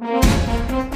Música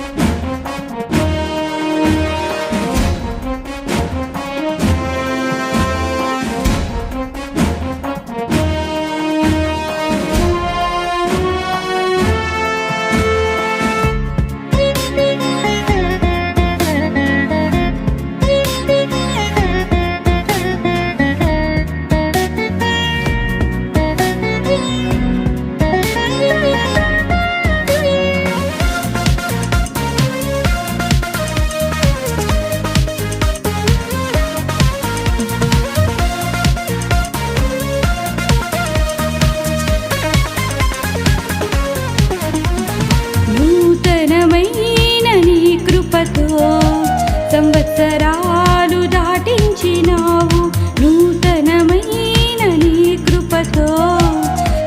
సంవత్సరాలు దాటించినావు. నూతనమైన నీ కృపతో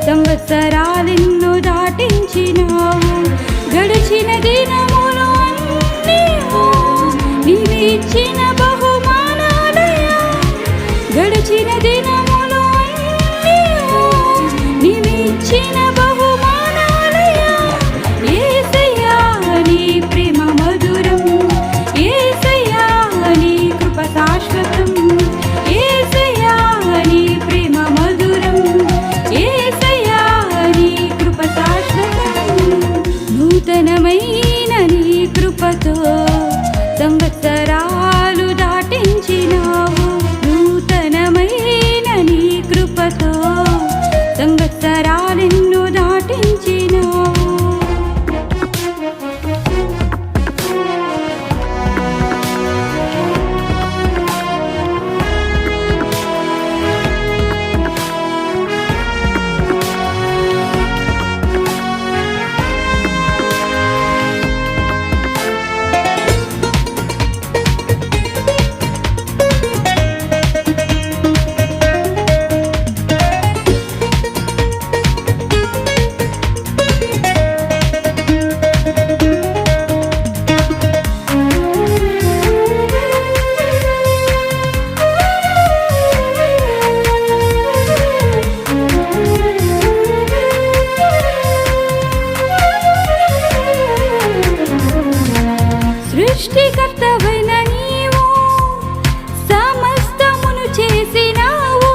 సంవత్సరాలెన్నో దాటించినావు. గడిచిన దినం for two. కర్తవైన సమస్తమును చేసినావు.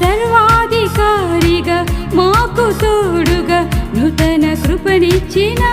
సర్వాధికారిగా మాకు నూతన కృపణిచ్చినా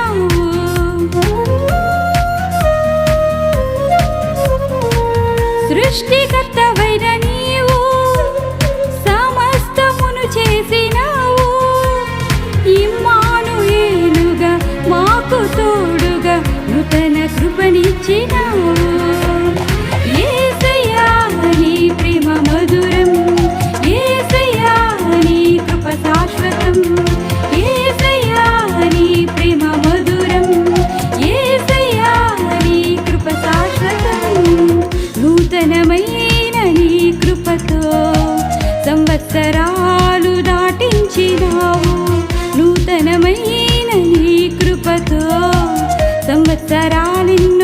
تمت ترى على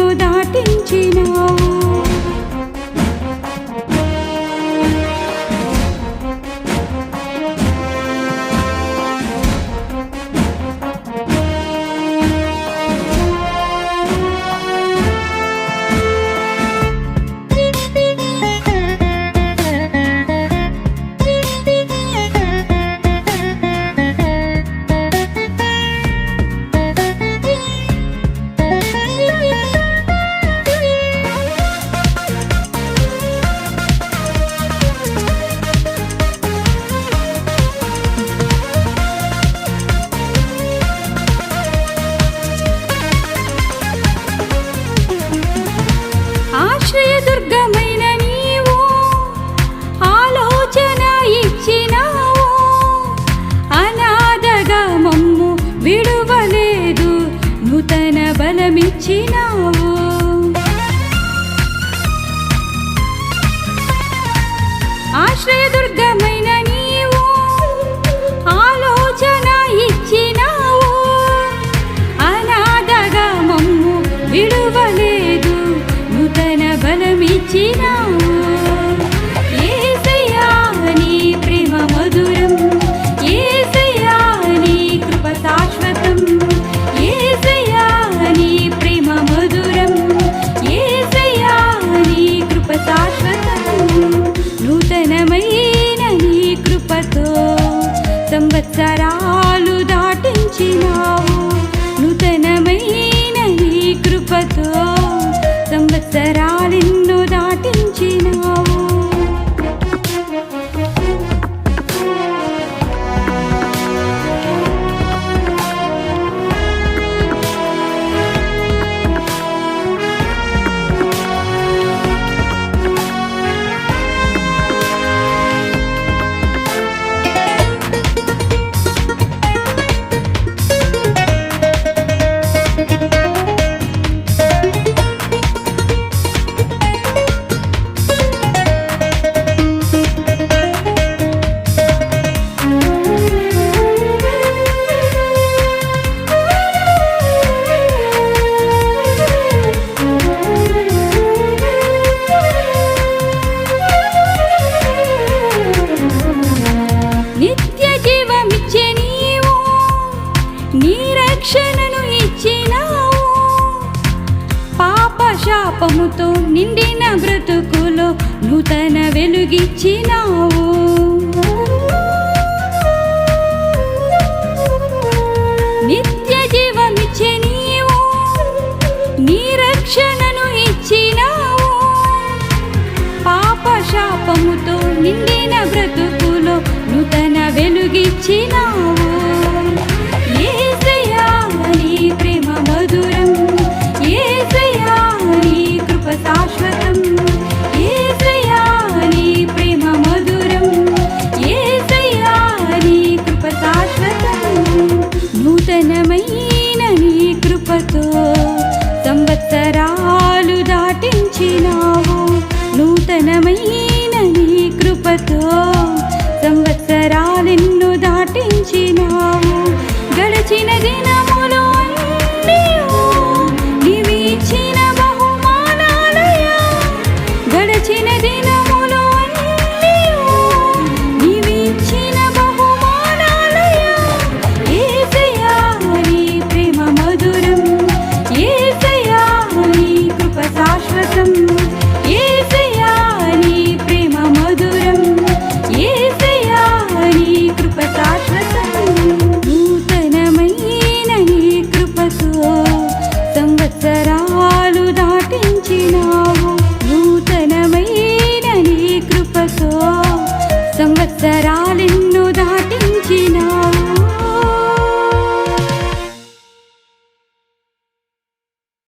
ప్రేమించినా the శాపముతో నిండిన బ్రతుకులో నూతన వెలుగిచ్చినావు. నిత్య జీవమిచ్చే నీవు నీ రక్షణను ఇచ్చినావు. పాప శాపముతో నిండిన బ్రతుకులో నూతన వెలుగిచ్చినావు. తరాలు దాటించినావు. నూతనమైన నీ కృపతో సంవత్సరాలెన్ను దాటించినావు.